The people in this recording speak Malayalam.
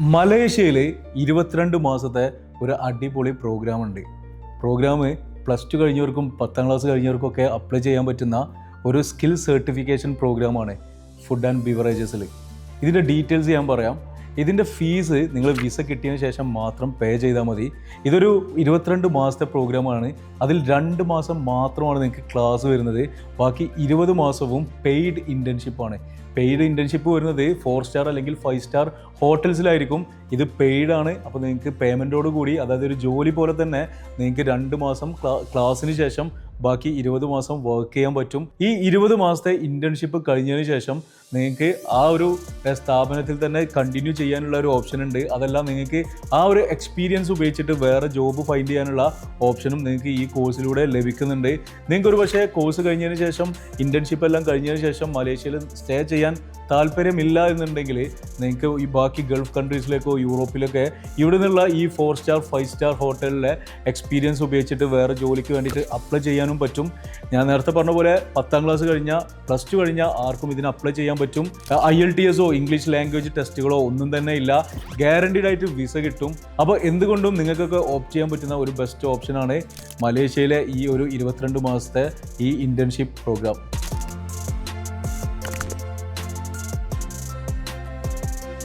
മലേഷ്യയിൽ ഇരുപത്തിരണ്ട് മാസത്തെ ഒരു അടിപൊളി പ്രോഗ്രാം ഉണ്ട്. പ്രോഗ്രാം പ്ലസ് ടു കഴിഞ്ഞവർക്കും പത്താം ക്ലാസ് കഴിഞ്ഞവർക്കൊക്കെ അപ്ലൈ ചെയ്യാൻ പറ്റുന്ന ഒരു സ്കിൽ സർട്ടിഫിക്കേഷൻ പ്രോഗ്രാമാണ് ഫുഡ് ആൻഡ് ബിവറേജസിൽ ഇതിന്റെ ഡീറ്റെയിൽസ് ഞാൻ പറയാം. ഇതിന്റെ ഫീസ് നിങ്ങൾ വിസ കിട്ടിയതിന് ശേഷം മാത്രം പേ ചെയ്താൽ മതി. ഇതൊരു ഇരുപത്തിരണ്ട് മാസത്തെ പ്രോഗ്രാമാണ് അതിൽ രണ്ട് മാസം മാത്രമാണ് നിങ്ങൾക്ക് ക്ലാസ് വരുന്നത്. ബാക്കി ഇരുപത് മാസവും പെയ്ഡ് ഇന്റേൺഷിപ്പാണ് പെയ്ഡ് ഇന്റേൺഷിപ്പ് വരുന്നത് ഫോർ സ്റ്റാർ അല്ലെങ്കിൽ ഫൈവ് സ്റ്റാർ ഹോട്ടൽസിലായിരിക്കും. ഇത് പെയ്ഡ് ആണ്. അപ്പോൾ നിങ്ങൾക്ക് പേയ്മെന്റോട് കൂടി അതായത് ഒരു ജോലി പോലെ തന്നെ നിങ്ങൾക്ക് രണ്ട് മാസം ക്ലാ- ക്ലാസ്സിന് ശേഷം ബാക്കി ഇരുപത് മാസം വർക്ക് ചെയ്യാൻ പറ്റും. ഈ ഇരുപത് മാസത്തെ ഇന്റേൺഷിപ്പ് കഴിഞ്ഞതിന് ശേഷം നിങ്ങൾക്ക് ആ ഒരു സ്ഥാപനത്തിൽ തന്നെ കണ്ടിന്യൂ ചെയ്യാനുള്ള ഒരു ഓപ്ഷൻ ഉണ്ട്. അതെല്ലാം നിങ്ങൾക്ക് ആ ഒരു എക്സ്പീരിയൻസ് ഉപയോഗിച്ചിട്ട് വേറെ ജോബ് ഫൈൻഡ് ചെയ്യാനുള്ള ഓപ്ഷനും നിങ്ങൾക്ക് ഈ കോഴ്സിലൂടെ ലഭിക്കുന്നുണ്ട്. നിങ്ങൾക്ക് ഒരു പക്ഷേ കോഴ്സ് കഴിഞ്ഞതിന് ശേഷം ഇന്റേൺഷിപ്പ് എല്ലാം കഴിഞ്ഞതിന് ശേഷം മലേഷ്യയിൽ സ്റ്റേ ചെയ്യാൻ താല്പര്യമില്ല എന്നുണ്ടെങ്കിൽ നിങ്ങൾക്ക് ഈ ബാക്കി ഗൾഫ് കൺട്രീസിലേക്കോ യൂറോപ്പിലൊക്കെ ഇവിടെ നിന്നുള്ള ഈ ഫോർ സ്റ്റാർ ഫൈവ് സ്റ്റാർ ഹോട്ടലിലെ എക്സ്പീരിയൻസ് ഉപയോഗിച്ചിട്ട് വേറെ ജോലിക്ക് വേണ്ടിയിട്ട് അപ്ലൈ ചെയ്യാനും പറ്റും. ഞാൻ നേരത്തെ പറഞ്ഞ പോലെ പത്താം ക്ലാസ് കഴിഞ്ഞ പ്ലസ് ടു കഴിഞ്ഞ ആർക്കും ഇതിന് അപ്ലൈ ചെയ്യാൻ പറ്റും. ഐ എൽ ടി എസോ ഇംഗ്ലീഷ് ലാംഗ്വേജ് ടെസ്റ്റുകളോ ഒന്നും തന്നെ ഇല്ല. ഗ്യാരണ്ടീഡ് ആയിട്ട് വിസ കിട്ടും. അപ്പോൾ എന്തുകൊണ്ടും നിങ്ങൾക്കൊക്കെ ഓപ്റ്റ് ചെയ്യാൻ പറ്റുന്ന ഒരു ബെസ്റ്റ് ഓപ്ഷനാണ് മലേഷ്യയിലെ ഈ ഒരു ഇരുപത്തിരണ്ട് മാസത്തെ ഈ ഇന്റേൺഷിപ്പ് പ്രോഗ്രാം